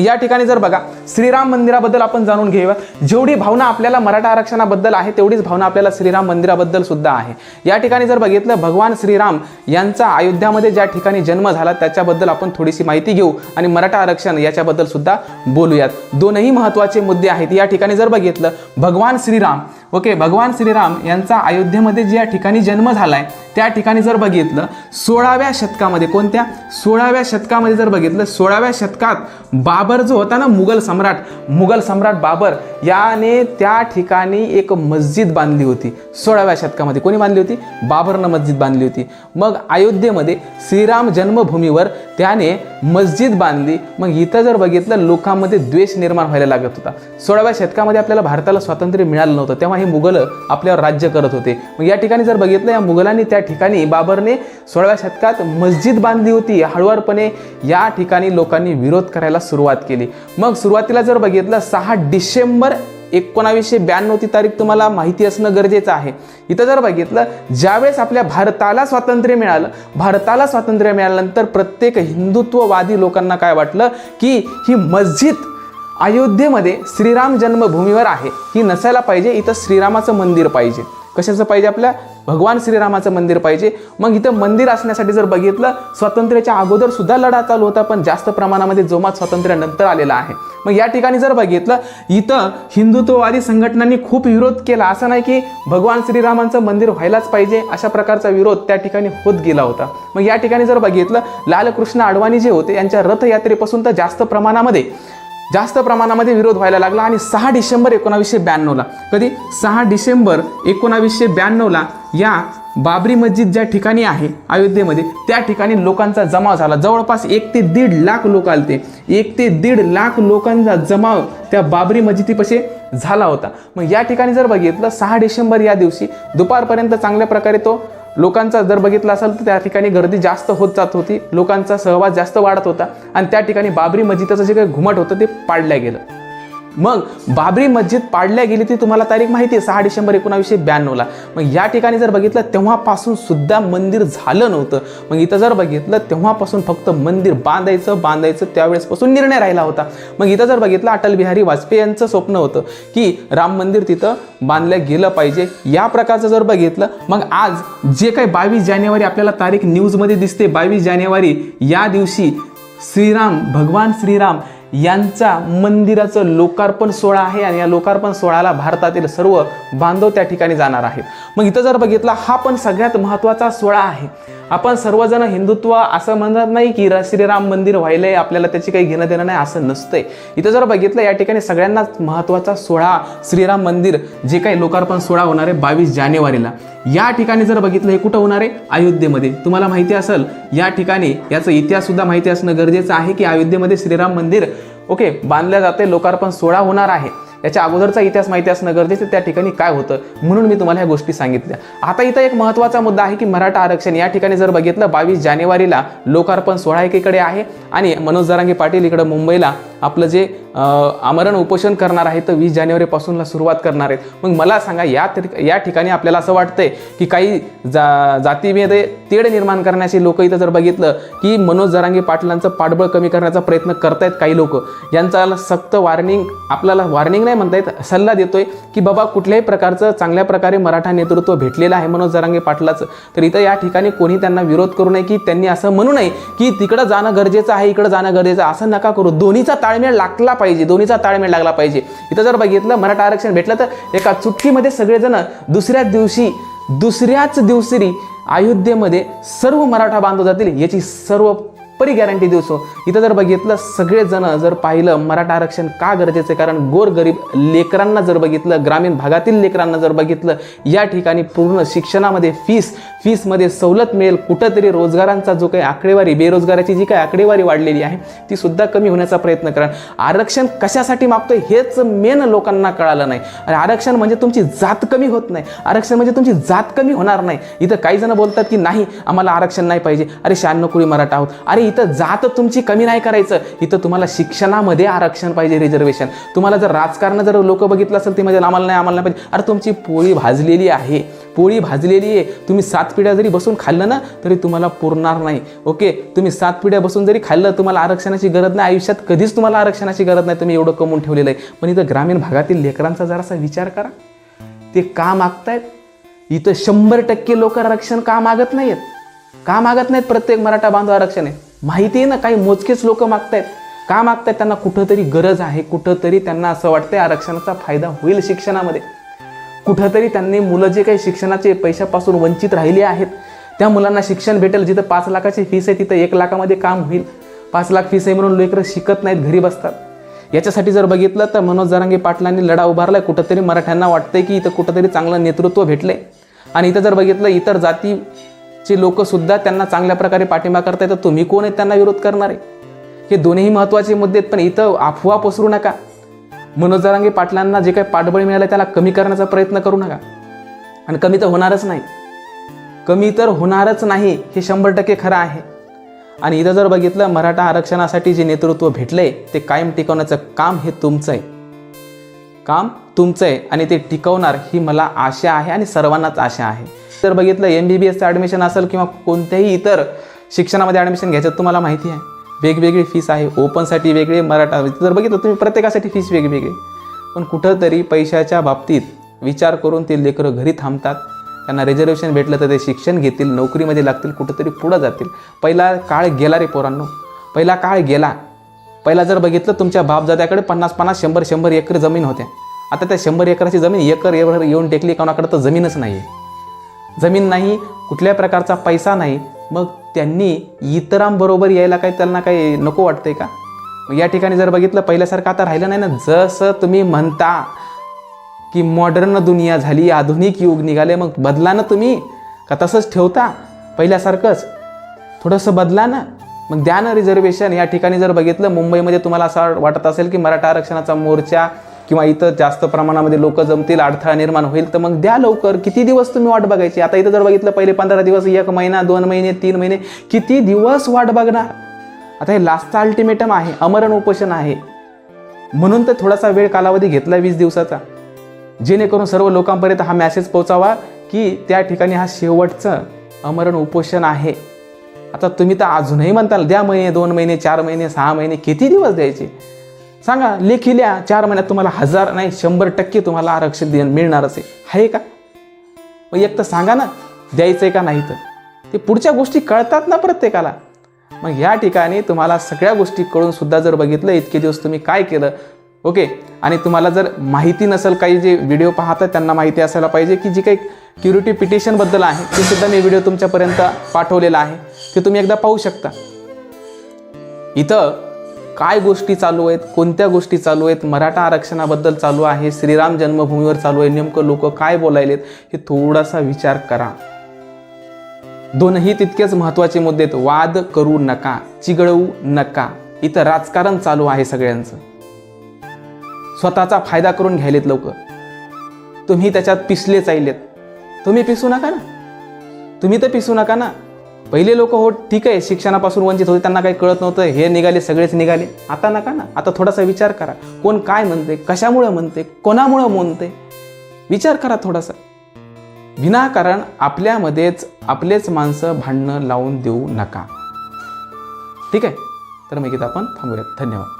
या ठिकाणी जर बघा श्रीराम मंदिराबद्दल आपण जाणून घेऊया. जेवढी भावना आपल्याला मराठा आरक्षणाबद्दल आहे तेवढीच भावना आपल्याला श्रीराम मंदिराबद्दल सुद्धा आहे. या ठिकाणी जर बघितलं भगवान श्रीराम यांचा अयोध्यामध्ये ज्या ठिकाणी जन्म झाला त्याच्याबद्दल आपण थोडीशी माहिती घेऊ आणि मराठा आरक्षण याच्याबद्दल सुद्धा बोलूयात. दोनही महत्त्वाचे मुद्दे आहेत. या ठिकाणी जर बघितलं भगवान श्रीराम ओके भगवान श्रीराम यांचा अयोध्येमध्ये ज्या ठिकाणी जन्म झाला आहे त्या ठिकाणी जर बघितलं सोळाव्या शतकामध्ये कोणत्या? सोळाव्या शतकामध्ये जर बघितलं सोळाव्या शतकात बाबर जो होता ना मुघल सम्राट मुघल सम्राट बाबर याने त्या ठिकाणी एक मस्जिद बांधली होती. सोळाव्या शतकामध्ये कोणी बांधली होती? बाबरनं मस्जिद बांधली होती. मग अयोध्येमध्ये श्रीराम जन्मभूमीवर त्याने मस्जिद बांधली. मग इथं जर बघितलं लोकांमध्ये द्वेष निर्माण व्हायला लागत होता. सोळाव्या शतकामध्ये आपल्याला भारताला स्वातंत्र्य मिळालं नव्हतं तेव्हा हे मुघल आपल्यावर राज्य करत होते. मग या ठिकाणी जर बघितलं या मुघलांनी त्या ठिकाणी बाबरने सोळाव्या शतकात मस्जिद बांधली होती. हळुवारपणे या ठिकाणी लोकांनी विरोध करायला सुरुवात केली. मग सुरुवातीला जर बघितलं सहा डिसेंबर एकोणावीसशे ब्याण्णव ती तारीख तुम्हाला माहिती असणं गरजेचं आहे. इथं जर बघितलं ज्यावेळेस आपल्या भारताला स्वातंत्र्य मिळालं भारताला स्वातंत्र्य मिळाल्यानंतर प्रत्येक हिंदुत्ववादी लोकांना काय वाटलं की ही मस्जिद अयोध्येमध्ये श्रीराम जन्मभूमीवर आहे. ही नसायला पाहिजे इथं श्रीरामाचं मंदिर पाहिजे. कशाचं पाहिजे आपल्या? भगवान श्रीरामाचं मंदिर पाहिजे. मग इथं मंदिर असण्यासाठी जर बघितलं स्वातंत्र्याच्या अगोदर सुद्धा लढा चालू होता पण जास्त प्रमाणामध्ये जोमात स्वातंत्र्य नंतर आलेला आहे. मग या ठिकाणी जर बघितलं इथं हिंदुत्ववादी संघटनांनी खूप विरोध केला. असं नाही की भगवान श्रीरामांचं मंदिर व्हायलाच पाहिजे अशा प्रकारचा विरोध त्या ठिकाणी होत गेला होता. मग या ठिकाणी जर बघितलं लालकृष्ण अडवाणी जे होते यांच्या रथयात्रेपासून तर जास्त प्रमाणामध्ये जास्त प्रमाणामध्ये विरोध व्हायला लागला आणि सहा डिसेंबर एकोणावीसशे ब्याण्णवला कधी? सहा डिसेंबर एकोणावीसशे ब्याण्णवला या बाबरी मस्जिद ज्या ठिकाणी आहे अयोध्येमध्ये त्या ठिकाणी लोकांचा जमाव झाला. जवळपास एक ते दीड लाख लोक आलते. एक ते दीड लाख लोकांचा जमाव त्या बाबरी मस्जिदीपाशी झाला होता. मग या ठिकाणी जर बघितलं सहा डिसेंबर या दिवशी दुपारपर्यंत चांगल्या प्रकारे तो लोकांचा जर बघितला असेल तर त्या ठिकाणी गर्दी जास्त होत जात होती. लोकांचा सहवास जास्त वाढत होता. आणि त्या ठिकाणी बाबरी मस्जिदाचं जे काही घुमट होतं ते पाडलं गेलं. मग बाबरी मस्जिद पाडल्या गेली ती तुम्हाला तारीख माहिती आहे सहा डिसेंबर एकोणावीसशे ब्याण्णवला मग या ठिकाणी जर बघितलं तेव्हापासून सुद्धा मंदिर झालं नव्हतं. मग इथं जर बघितलं तेव्हापासून फक्त मंदिर बांधायचं बांधायचं त्यावेळेसपासून निर्णय राहिला होता. मग इथं जर बघितलं अटल बिहारी वाजपेयी यांचं स्वप्न होतं की राम मंदिर तिथं बांधलं गेलं पाहिजे. या प्रकारचं जर बघितलं मग आज जे काही बावीस जानेवारी आपल्याला तारीख न्यूजमध्ये दिसते बावीस जानेवारी या दिवशी श्रीराम भगवान श्रीराम यांचा मंदिराचं लोकार्पण सोहळा आहे आणि या लोकार्पण सोहळ्याला भारतातील सर्व बांधव त्या ठिकाणी जाणार आहेत. मग इथं जर बघितला हा पण सगळ्यात महत्त्वाचा सोहळा आहे. आपण सर्वजण हिंदुत्व असं म्हणत नाही की र- श्रीराम मंदिर व्हायलंय आपल्याला त्याची काही घेणं देणं नाही असं नसतंय. इथं जर बघितलं या ठिकाणी सगळ्यांनाच महत्त्वाचा सोहळा श्रीराम मंदिर जे काही लोकार्पण सोहळा होणार आहे बावीस जानेवारीला. या ठिकाणी जर बघितलं हे कुठं होणार आहे? अयोध्येमध्ये. तुम्हाला माहिती असेल या ठिकाणी याचा इतिहाससुद्धा माहिती असणं गरजेचं आहे की अयोध्येमध्ये श्रीराम मंदिर ओके बांधल्या जाते लोकार्पण सोहळा होणार आहे. याच्या अगोदरचा इतिहास माहिती असणं गरजेचं त्या ठिकाणी काय होतं? म्हणून मी तुम्हाला ह्या गोष्टी सांगितल्या. आता इथं एक महत्त्वाचा मुद्दा आहे की मराठा आरक्षण. या ठिकाणी जर बघितलं बावीस जानेवारीला लोकार्पण सोहळा एकीकडे आहे आणि मनोज जरांगे पाटील इकडं मुंबईला आपलं जे आमरण उपोषण करणार आहे तर वीस जानेवारीपासूनला सुरुवात करणार आहेत. मग मला सांगा या या ठिकाणी आपल्याला असं वाटतंय की काही जा जातीमध्ये तेढ निर्माण करण्याचे लोक इथं जर बघितलं की मनोज जरांगे पाटलांचं पाठबळ कमी करण्याचा प्रयत्न करतायत काही लोक यांचा सक्त वॉर्निंग आपल्याला वॉर्निंग नाही म्हणता येत सल्ला देतोय की बाबा कुठल्याही प्रकारचं चांगल्या प्रकारे मराठा नेतृत्व भेटलेलं आहे मनोज जरांगे पाटलाचं तर इथं या ठिकाणी कोणी त्यांना विरोध करू नये की त्यांनी असं म्हणू नये की तिकडं जाणं गरजेचं आहे इकडं जाणं गरजेचं आहे असं नका करू. दोन्हीचा ताळमेळ लागला पाहिजे. दोन्हीचा ताळमेळ लागला पाहिजे. इथं जर बघितलं मराठा आरक्षण भेटलं तर एका चुटकीमध्ये सगळेजण दुसऱ्याच दिवशी दुसऱ्याच दिवशी अयोध्येमध्ये सर्व मराठा बांधव जातील याची सर्व परी गॅरंटी देऊसो इथं जर बघितलं सगळेजण जर पाहिलं मराठा आरक्षण का गरजेचं आहे? कारण गोरगरीब लेकरांना जर बघितलं ग्रामीण भागातील लेकरांना जर बघितलं या ठिकाणी पूर्ण शिक्षणामध्ये फीस फीसमध्ये सवलत मिळेल. कुठंतरी रोजगारांचा जो काही आकडेवारी बेरोजगाराची जी काही आकडेवारी वाढलेली आहे ती सुद्धा कमी होण्याचा प्रयत्न करा. आरक्षण कशासाठी मागतोय? हेच मेन लोकांना कळालं नाही. आणि आरक्षण म्हणजे तुमची जात कमी होत नाही. आरक्षण म्हणजे तुमची जात कमी होणार नाही. इथं काही जण बोलतात की नाही आम्हाला आरक्षण नाही पाहिजे. अरे शहाण्णव कुळी मराठा आहोत. अरे इथं जात तुमची कमी नाही करायचं. इथं तुम्हाला शिक्षणामध्ये आरक्षण पाहिजे रिझर्वेशन तुम्हाला जर राजकारण जर लोक बघितलं असेल ते म्हणजे आम्हाला नाही आम्हाला नाही पाहिजे. अरे तुमची पोळी भाजलेली आहे. पोळी भाजलेली आहे. तुम्ही सात पिढ्या जरी बसून खाल्लं ना तरी तुम्हाला पुरणार नाही. ओके? तुम्ही सात पिढ्या बसून जरी खाल्लं तुम्हाला आरक्षणाची गरज नाही. आयुष्यात कधीच तुम्हाला आरक्षणाची गरज नाही. तुम्ही एवढं कमवून ठेवलेलं आहे. पण इथं ग्रामीण भागातील लेकरांचा जरासा विचार करा. ते का मागतायत? इथं शंभर टक्के लोक आरक्षण का मागत नाहीत का मागत नाहीत प्रत्येक मराठा बांधव आरक्षण आहे? माहिती आहे ना काही मोजकेच लोक मागतायत. का मागतायत? त्यांना कुठंतरी गरज आहे कुठंतरी त्यांना असं वाटतंय आरक्षणाचा फायदा होईल शिक्षणामध्ये. कुठंतरी त्यांनी मुलं जे काही शिक्षणाचे पैशापासून वंचित राहिले आहेत त्या मुलांना शिक्षण भेटेल जिथं पाच लाखाची फीस आहे तिथं एक लाखामध्ये काम होईल. पाच लाख फीस आहे म्हणून लेकरं शिकत नाहीत घरी बसतात. याच्यासाठी जर बघितलं तर मनोज जरांगे पाटलांनी लढा उभारलाय. कुठंतरी मराठ्यांना वाटतंय की इथं कुठंतरी चांगलं नेतृत्व भेटलंय. आणि इथं जर बघितलं इतर जाती जातीचे लोकसुद्धा त्यांना चांगल्या प्रकारे पाठिंबा करताय तर तुम्ही कोण आहेत त्यांना विरोध करणारे हे दोन्ही महत्त्वाचे मुद्दे आहेत पण इथं अफवा पसरू नका. मनोज जरांगे पाटलांना जे काही पाठबळ मिळालं त्याला कमी करण्याचा प्रयत्न करू नका. आणि कमी तर होणारच नाही. कमी तर होणारच नाही हे शंभर टक्के खरं आहे. आणि इथं जर बघितलं मराठा आरक्षणासाठी जे नेतृत्व भेटलंय ते कायम टिकवण्याचं काम हे तुमचं आहे. काम तुमचं आहे आणि ते टिकवणार ही मला आशा आहे आणि सर्वांनाच आशा आहे. जर बघितलं एम बी बी एसचं ॲडमिशन असेल किंवा कोणत्याही इतर शिक्षणामध्ये ॲडमिशन घ्यायचं तुम्हाला माहिती आहे. वेगवेगळी फीस आहे. ओपनसाठी वेगळी मराठा जर बघितलं तुम्ही प्रत्येकासाठी फीस वेगवेगळी. पण कुठंतरी पैशाच्या बाबतीत विचार करून ते लेकरं घरी थांबतात. त्यांना रिझर्वेशन भेटलं तर ते शिक्षण घेतील नोकरीमध्ये लागतील कुठंतरी पुढं जातील. पहिला काळ गेला रे पोरांनो. पहिला काळ गेला. पहिला जर बघितलं तुमच्या बापजात्याकडे पन्नास पन्नास शंभर शंभर एकर जमीन होत्या. आता त्या शंभर एकराची जमीन एकर एवढं येऊन टेकली कोणाकडे तर जमीनच नाही आहे जमीन नाही कुठल्या प्रकारचा पैसा नाही मग त्यांनी इतरांबरोबर यायला काही त्यांना काही नको वाटतंय का? या ठिकाणी जर बघितलं पहिल्यासारखं आता राहिलं नाही ना. जसं तुम्ही म्हणता की मॉडर्न दुनिया झाली आधुनिक युग निघाले मग बदला ना तुम्ही. का तसंच ठेवता? पहिल्यासारखंच. थोडंसं बदला ना. मग द्या ना रिझर्वेशन या ठिकाणी जर बघितलं मुंबईमध्ये तुम्हाला असं वाटत असेल की मराठा आरक्षणाचा मोर्चा किंवा इथं जास्त प्रमाणामध्ये लोक जमतील अडथळा निर्माण होईल तर मग द्या लवकर. किती दिवस तुम्ही वाट बघायची? आता इथं जर बघितलं पहिले पंधरा दिवस एक महिना दोन महिने तीन महिने किती दिवस वाट बघणार? आता हे लास्टचा अल्टिमेटम आहे अमरण उपोषण आहे. म्हणून तर थोडासा वेळ कालावधी घेतला वीस दिवसाचा. जेणेकरून सर्व लोकांपर्यंत हा मॅसेज पोहोचावा की त्या ठिकाणी हा शेवटचं अमरण उपोषण आहे. आता तुम्ही तर अजूनही म्हणताल द्या महिने दोन महिने चार महिने सहा महिने किती दिवस द्यायचे? सांगा लेखील्या चार महिन्यात तुम्हाला हजार नाही शंभर टक्के तुम्हाला आरक्षण दे मिळणारच आहे. आहे का? मग एक तर सांगा ना द्यायचं आहे का नाही तर? ते पुढच्या गोष्टी कळतात ना प्रत्येकाला. मग या ठिकाणी तुम्हाला सगळ्या गोष्टी कळून सुद्धा जर बघितलं इतके दिवस तुम्ही काय केलं ओके? आणि तुम्हाला जर माहिती नसेल काही जे व्हिडिओ पाहतात त्यांना माहिती असायला पाहिजे की जी काही क्युरिटी पिटिशनबद्दल आहे ते सुद्धा मी व्हिडिओ तुमच्यापर्यंत पाठवलेला आहे ते तुम्ही एकदा पाहू शकता. इथं काय गोष्टी चालू आहेत कोणत्या गोष्टी चालू आहेत मराठा आरक्षणाबद्दल चालू आहे श्रीराम जन्मभूमीवर चालू आहे नेमकं लोक काय बोलायलेत हे थोडासा विचार करा. दोनही तितकेच महत्त्वाचे मुद्दे आहेत वाद करू नका चिघळवू नका. इथं राजकारण चालू आहे सगळ्यांचं. स्वतःचा फायदा करून घ्यायलेत लोक. तुम्ही त्याच्यात पिसले चाललेत तुम्ही पिसू नका ना. तुम्ही तर पिसू नका ना. पहिले लोक हो ठीक आहे शिक्षणापासून वंचित होते त्यांना काही कळत नव्हतं हे निघाले सगळेच निघाले. आता नका ना आता थोडासा विचार करा. कोण काय म्हणते कशामुळं म्हणते कोणामुळं म्हणते? विचार करा थोडासा. विनाकारण आपल्यामध्येच आपलेच माणसं भांडणं लावून देऊ नका. ठीक आहे? तर मग इथं आपण थांबूयात. धन्यवाद.